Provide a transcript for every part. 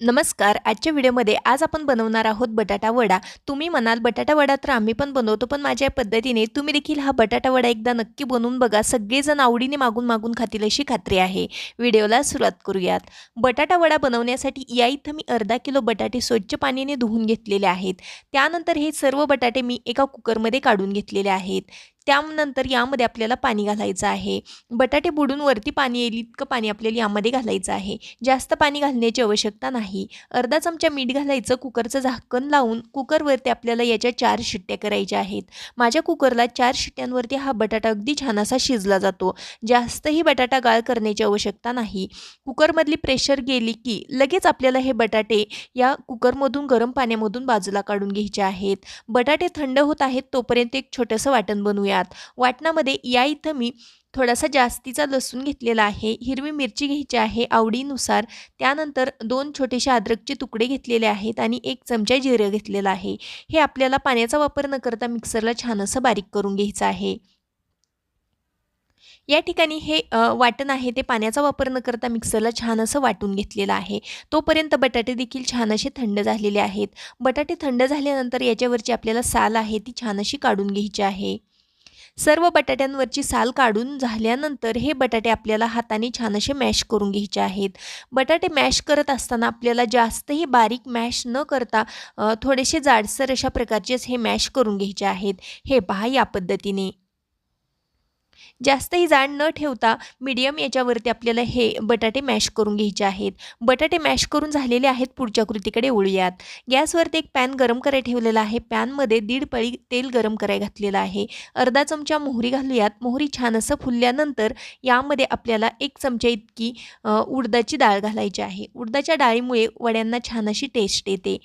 नमस्कार आजच्या व्हिडिओमध्ये आज आपण बनवणार आहोत बटाटा वडा. तुम्ही म्हणाल बटाटा वडा तर आम्ही पण बनवतो पण माझ्या पद्धतीने तुम्ही देखील हा बटाटा वडा एकदा नक्की बनवून बघा. सगळेजण आवडीने मागून मागून खातील अशी खात्री आहे. व्हिडिओला सुरुवात करूयात. बटाटा वडा बनवण्यासाठी या इथं मी अर्धा किलो बटाटे स्वच्छ पाण्याने धुवून घेतलेले आहेत. त्यानंतर हे सर्व बटाटे मी एका कुकरमध्ये काढून घेतलेले आहेत. त्यानंतर यामध्ये आपल्याला पाणी घालायचं आहे. बटाटे बुडून वरती पाणी येईल इतकं पाणी आपल्याला यामध्ये घालायचं आहे. जास्त पाणी घालण्याची आवश्यकता नाही. अर्धा चमचा मीठ घालायचं कुकरचं झाकण लावून कुकरवरती आपल्याला याच्या चार शिट्ट्या करायच्या आहेत. माझ्या कुकरला चार शिट्ट्यांवरती हा बटाटा अगदी छान असा शिजला जातो. जास्तही बटाटा गाळ करण्याची आवश्यकता नाही. कुकरमधली प्रेशर गेली की लगेच आपल्याला हे बटाटे या कुकरमधून गरम पाण्यामधून बाजूला काढून घ्यायचे आहेत. बटाटे थंड होत आहेत तोपर्यंत एक छोटंसं वाटण बनवूयात वाटणामध्ये या इथं मी थोडासा जास्तीचा लसूण घेतलेला आहे. हिरवी मिरची घ्यायची आहे आवडीनुसार. त्यानंतर दोन छोटेसे अद्रकचे तुकडे घेतलेले आहेत आणि एक चमचा जिरं घेतलेला आहे. हे आपल्याला पाण्याचा वापर न करता मिक्सरला छान असं बारीक करून घ्यायचं आहे. या ठिकाणी हे वाटण आहे ते पाण्याचा वापर न करता मिक्सरला छान असं वाटून घेतलेलं आहे. तोपर्यंत बटाटे देखील छान असे थंड झालेले आहेत. बटाटे थंड झाल्यानंतर याच्यावरची आपल्याला साल आहे ती छान अशी काढून घ्यायची आहे. सर्व बटाट्यांवरची साल काढून झाल्यानंतर हे बटाटे आपल्याला हाताने छान असे मॅश करून घ्यायचे आहेत. बटाटे मॅश करत असताना आपल्याला जास्तही बारीक मॅश न करता थोडेसे जाडसर अशा प्रकारचेच हे मॅश करून घ्यायचे आहेत. हे पहा या पद्धतीने. जास्तही जाड न ठेवता मीडियम याच्यावरती आपल्याला हे बटाटे मॅश करून घ्यायचे आहेत. बटाटे मॅश करून झालेले आहेत पुढच्या कृतीकडे वळूयात. गॅसवरती एक पॅन गरम करायला ठेवलेला आहे. पॅनमध्ये दीड पळी तेल गरम करायला घातलेलं आहे. अर्धा चमचा मोहरी घालूयात. मोहरी छान असं फुलल्यानंतर यामध्ये आपल्याला एक चमचा इतकी उडदाची डाळ घालायची आहे. उडदाच्या डाळीमुळे वड्यांना छान अशी टेस्ट येते.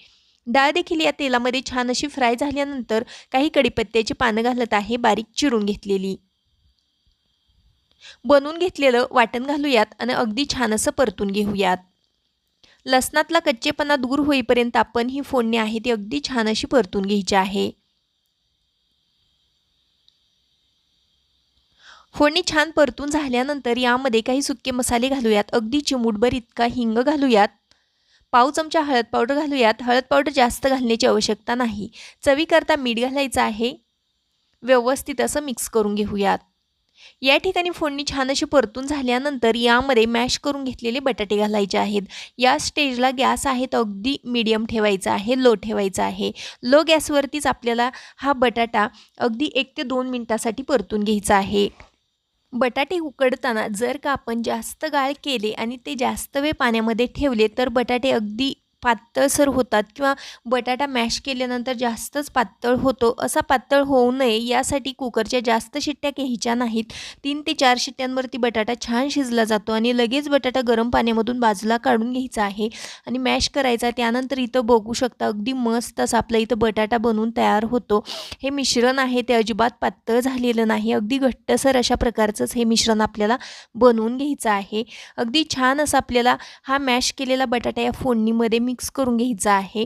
डाळ देखील या तेलामध्ये छान अशी फ्राय झाल्यानंतर काही कडीपत्त्याची पानं घालत आहे. बारीक चिरून घेतलेली. बनवून घेतलेलं वाटण घालूयात आणि अगदी छान असं परतून घेऊयात. लसणातला कच्चेपणा दूर होईपर्यंत आपण ही फोडणी आहे ती अगदी छान अशी परतून घ्यायची आहे. फोडणी छान परतून झाल्यानंतर यामध्ये काही सुके मसाले घालूयात अगदी चिमूटभर इतका हिंग घालूयात. पाव चमचा हळद पावडर घालूयात हळद पावडर जास्त घालण्याची आवश्यकता नाही. चवीकरता मीठ घालायचं आहे. व्यवस्थित असं मिक्स करून घेऊयात. या ठिकाणी फोडणी छान अशी परतून झाल्यानंतर यामध्ये मॅश करून घेतलेले बटाटे घालायचे आहेत. या स्टेजला गॅस आहे तर अगदी मीडियम ठेवायचा आहे लो ठेवायचा आहे. लो गॅसवरतीच आपल्याला हा बटाटा अगदी एक ते दोन मिनटासाठी परतून घ्यायचा आहे. बटाटे उकडताना जर का आपण जास्त गाळ केले आणि ते जास्त वेळ पाण्यामध्ये ठेवले तर बटाटे अगदी पातळसर होतात किंवा बटाटा मॅश केल्यानंतर जास्तच पातळ होतो असा पातळ होऊ नये यासाठी कुकरच्या जास्त शिट्ट्या घ्यायच्या नाहीत. तीन ते चार शिट्ट्यांवरती बटाटा छान शिजला जातो आणि लगेच बटाटा गरम पाण्यामधून बाजूला काढून घ्यायचा आहे आणि मॅश करायचा त्यानंतर इथं बघू शकता अगदी मस्त असं आपलं इथं बटाटा बनवून तयार होतो. हे मिश्रण आहे ते अजिबात पातळ झालेलं नाही अगदी घट्टसर अशा प्रकारचंच हे मिश्रण आपल्याला बनवून घ्यायचं आहे. अगदी छान असं आपल्याला हा मॅश केलेला बटाटा या फोडणीमध्ये मी मिक्स करून घ्यायचा आहे.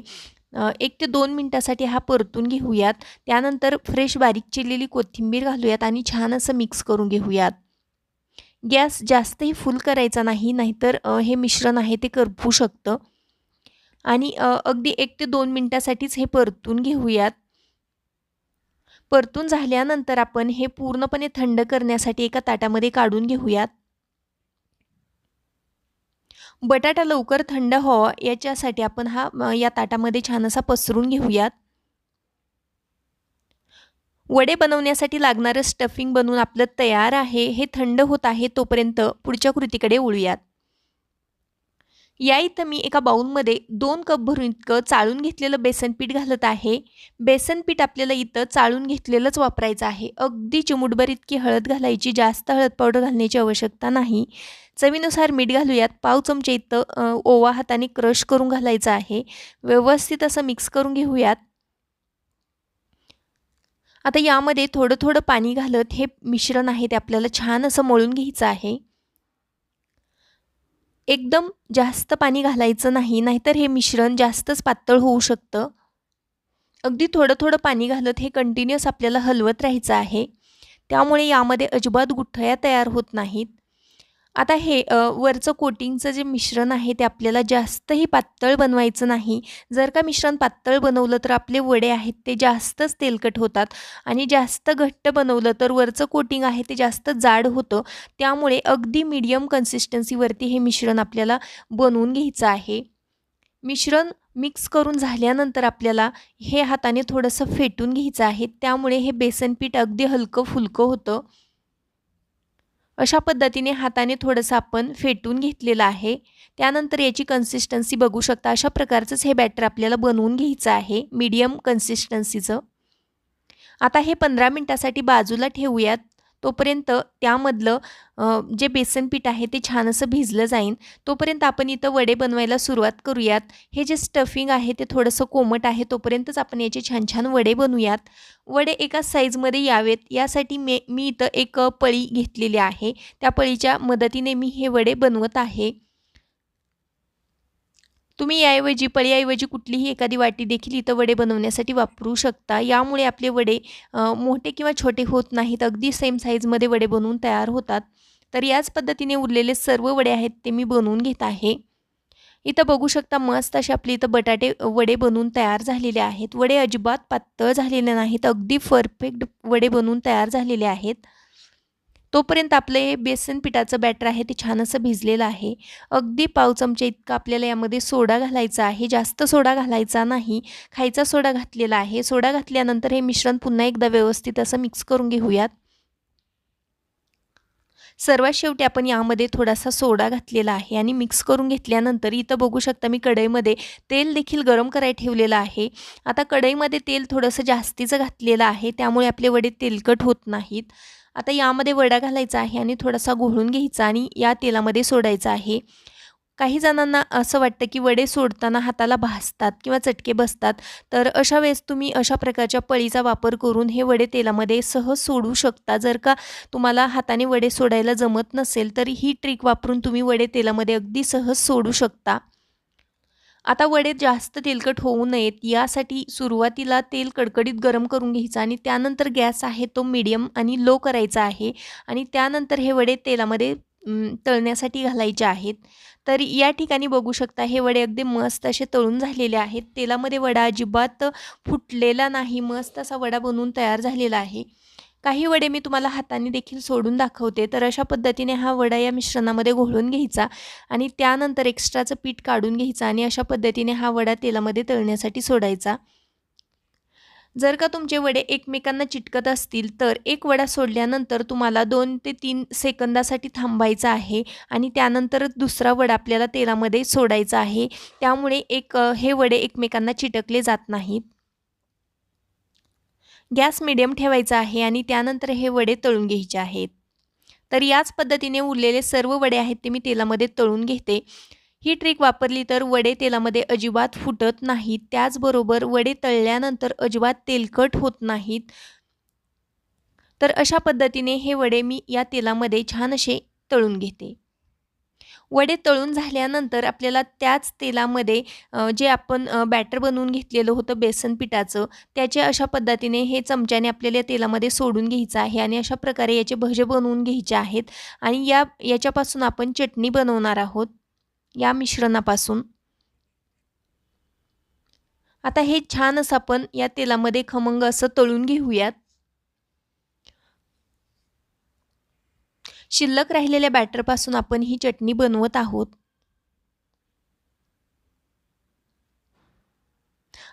एक ते दोन मिनटासाठी हा परतून घेऊयात. त्यानंतर फ्रेश बारीक चिरलेली कोथिंबीर घालूयात आणि छान असं मिक्स करून घेऊयात. गॅस जास्तही फुल करायचा नाही नाहीतर हे मिश्रण आहे ते करपू शकतं. आणि अगदी एक ते दोन मिनटासाठीच हे परतून घेऊयात. परतून झाल्यानंतर आपण हे पूर्णपणे थंड करण्यासाठी एका ताटामध्ये काढून घेऊयात. बटाटा लवकर थंड व्हावा याच्यासाठी आपण हा या ताटामध्ये छान असा पसरून घेऊयात. वडे बनवण्यासाठी लागणारं स्टफिंग बनवून आपलं तयार आहे हे थंड होत आहे तोपर्यंत पुढच्या कृतीकडे वळूयात. या इथं मी एका बाऊलमध्ये दोन कप भरून इतकं चाळून घेतलेलं बेसन पीठ घालत आहे. बेसन पीठ आपल्याला इथं चाळून घेतलेलंच वापरायचं आहे. अगदी चिमुटभर इतकी हळद घालायची जास्त हळद पावडर घालण्याची आवश्यकता नाही. चवीनुसार मीठ घालूयात. पाव चमचे इथं ओवा हाताने क्रश करून घालायचं आहे. व्यवस्थित असं मिक्स करून घेऊयात. आता यामध्ये थोडं थोडं पाणी घालत हे मिश्रण आहे ते आपल्याला छान असं मळून घ्यायचं आहे. एकदम जास्त पाणी घालायचं नाही नाहीतर हे मिश्रण जास्तच पातळ होऊ शकतं. अगदी थोडं थोडं पाणी घालत हे कंटिन्युअस आपल्याला हलवत राहायचं आहे. त्यामुळे यामध्ये अजिबात गुठळ्या तयार होत नाहीत. आता हे वरचं कोटिंगचं जे मिश्रण आहे ते आपल्याला जास्तही पातळ बनवायचं नाही. जर का मिश्रण पातळ बनवलं तर आपले वडे आहेत ते जास्तच तेलकट होतात आणि जास्त घट्ट बनवलं तर वरचं कोटिंग आहे ते जास्त जाड होतं. त्यामुळे अगदी मीडियम कन्सिस्टन्सीवरती हे मिश्रण आपल्याला बनवून घ्यायचं आहे. मिश्रण मिक्स करून झाल्यानंतर आपल्याला हे हाताने थोडंसं फेटून घ्यायचं आहे. त्यामुळे हे बेसन पीठ अगदी हलकं फुलकं होतं. अशा पद्धतीने हाताने थोडंसं आपण फेटून घेतलेलं आहे. त्यानंतर याची कन्सिस्टन्सी बघू शकता. अशा प्रकारचंच हे बॅटर आपल्याला बनवून घ्यायचं आहे. मीडियम कन्सिस्टन्सीचं आता हे पंधरा मिनटासाठी बाजूला ठेवूयात. तोपर्यंत त्यामधलं जे बेसन पीठ आहे ते छान असं भिजलं जाईन. तोपर्यंत आपण इथं वडे बनवायला सुरुवात करूयात. हे जे स्टफिंग आहे ते थोडंसं कोमट आहे तोपर्यंतच आपण याचे छान छान वडे बनवूयात. वडे एका साईजमध्ये यावेत. यासाठी मे मी इथं एक पळी घेतलेली आहे. त्या पळीच्या मदतीने मी हे वडे बनवत आहे. तुम्ही याऐवजी पळीऐवजी कुठलीही एखादी वाटी देखील इथं वडे बनवण्यासाठी वापरू शकता. यामुळे आपले वडे मोठे किंवा छोटे होत नाहीत. अगदी सेम साईजमध्ये वडे बनवून तयार होतात. तर याच पद्धतीने उरलेले सर्व वडे आहेत ते मी बनवून घेत आहे. इथं बघू शकता मस्त असे आपले इथं बटाटे वडे बनवून तयार झालेले आहेत. वडे अजिबात पातळ झालेले नाहीत. अगदी परफेक्ट वडे बनवून तयार झालेले आहेत. तोपर्यंत आपलं हे बेसन पिठाचं बॅटर आहे ते छान असं भिजलेलं आहे. अगदी पाव चमचा इतका आपल्याला यामध्ये सोडा घालायचा आहे. जास्त सोडा घालायचा नाही. खायचा सोडा घातलेला आहे. सोडा घातल्यानंतर हे मिश्रण पुन्हा एकदा व्यवस्थित असं मिक्स करून घेऊयात. सर्वात शेवटी आपण यामध्ये थोडासा सोडा घातलेला आहे आणि मिक्स करून घेतल्यानंतर इथं बघू शकता मी कढईमध्ये तेल देखील गरम करायला ठेवलेलं आहे. आता कढईमध्ये तेल थोडंसं जास्तीचं घातलेलं आहे. त्यामुळे आपले वडे तेलकट होत नाहीत. आता यामध्ये वडा घालायचा आहे आणि थोडासा घोळून घ्यायचा आणि या तेलामध्ये सोडायचा आहे. काही जणांना असं वाटतं की वडे सोडताना हाताला भासतात किंवा चटके बसतात तर अशा वेळेस तुम्ही अशा प्रकारच्या पळीचा वापर करून हे वडे तेलामध्ये सहज सोडू शकता. जर का तुम्हाला हाताने वडे सोडायला जमत नसेल तर ही ट्रिक वापरून तुम्ही वडे तेलामध्ये अगदी सहज सोडू शकता. आता वडे जास्त तेलकट होऊ नयेत यासाठी सुरुवातीला तेल कडकडीत गरम करून घ्यायचं आणि त्यानंतर गॅस आहे तो मीडियम आणि लो करायचा आहे आणि त्यानंतर हे वडे तेलामध्ये तळण्यासाठी घालायचे आहेत. तर या ठिकाणी बघू शकता हे वडे अगदी मस्त असे तळून झालेले आहेत. तेलामध्ये वडा अजिबात फुटलेला नाही मस्त असा वडा बनवून तयार झालेला आहे. काही वडे मी तुम्हाला हाताने देखील सोडून दाखवते. तर अशा पद्धतीने हा वडा या मिश्रणामध्ये घोळून घ्यायचा आणि त्यानंतर एक्स्ट्राचं पीठ काढून घ्यायचं आणि अशा पद्धतीने हा वडा तेलामध्ये तळण्यासाठी सोडायचा. जर का तुमचे वडे एकमेकांना चिटकत असतील तर एक वडा सोडल्यानंतर तुम्हाला दोन ते तीन सेकंदासाठी थांबायचं आहे आणि त्यानंतर दुसरा वडा आपल्याला तेलामध्ये सोडायचा आहे. त्यामुळे एक हे वडे एकमेकांना चिटकले जात नाहीत. गॅस मिडियम ठेवायचा आहे आणि त्यानंतर हे वडे तळून घ्यायचे आहेत. तर याच पद्धतीने उरलेले सर्व वडे आहेत ते मी तेलामध्ये तळून घेते. ही ट्रिक वापरली तर वडे तेलामध्ये अजिबात फुटत नाहीत. त्याचबरोबर वडे तळल्यानंतर अजिबात तेलकट होत नाहीत. तर अशा पद्धतीने हे वडे मी या तेलामध्ये छान असे तळून घेते. वडे तळून झाल्यानंतर आपल्याला त्याच तेलामध्ये जे आपण बॅटर बनवून घेतलेलं होतं बेसन पिठाचं त्याचे अशा पद्धतीने हे चमच्याने आपल्याला तेलामध्ये सोडून घ्यायचं आहे आणि अशा प्रकारे याचे भजे बनवून घ्यायचे आहेत. आणि या याच्यापासून आपण चटणी बनवणार आहोत या मिश्रणापासून. आता हे छान असं आपण या तेलामध्ये खमंग असं तळून घेऊयात. शिल्लक राहिलेल्या बॅटरपासून आपण ही चटणी बनवत आहोत.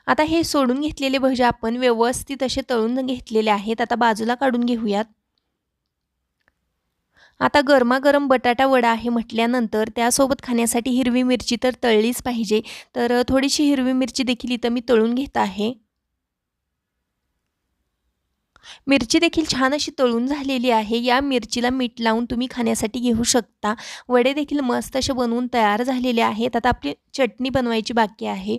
आता हे सोडून घेतलेले भजे आपण व्यवस्थित असे तळून घेतलेले आहेत. आता बाजूला काढून घेऊयात. आता गरमागरम बटाटा वडा आहे म्हटल्यानंतर त्यासोबत खाण्यासाठी हिरवी मिरची तर तळलीच पाहिजे. तर थोडीशी हिरवी मिरची देखील इथं मी तळून घेत आहे. मिरची देखील छान अशी तळून झालेली आहे. या मिरचीला मीठ लावून तुम्ही खाण्यासाठी घेऊ शकता. वडे देखील मस्त असे बनवून तयार झालेले आहेत. आता आपली चटणी बनवायची बाकी आहे.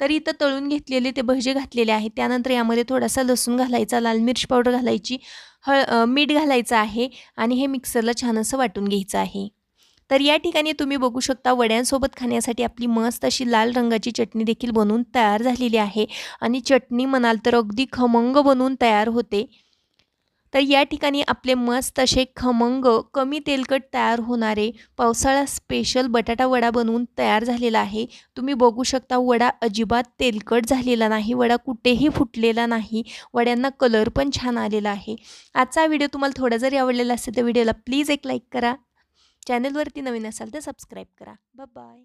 तर इथं तळून घेतलेले ते भजे घातलेले आहेत. त्यानंतर यामध्ये थोडासा लसूण घालायचा लाल मिरची पावडर घालायची हळ मीठ घालायचं आहे आणि हे मिक्सरला छान असं वाटून घ्यायचं आहे. तर या ठिकाणी तुम्ही बघू शकता वड्यांसोबत खाण्यासाठी आपली मस्त अशी लाल रंगाची चटणी देखील बनवून तयार झालेली आहे. आणि चटणी म्हणाल तर अगदी खमंग बनवून तयार होते. तर या ठिकाणी आपले मस्त असे खमंग कमी तेलकट तयार होणारे पावसाळा स्पेशल बटाटा वडा बनवून तयार झालेला आहे. तुम्ही बघू शकता वडा अजिबात तेलकट झालेला नाही वडा कुठेही फुटलेला नाही. वड्यांना कलर पण छान आलेला आहे. आजचा व्हिडिओ तुम्हाला थोडा जरी आवडलेला असेल तर व्हिडिओला प्लीज एक लाईक करा. चॅनलवरती नवीन असाल तर सबस्क्राईब करा. बाय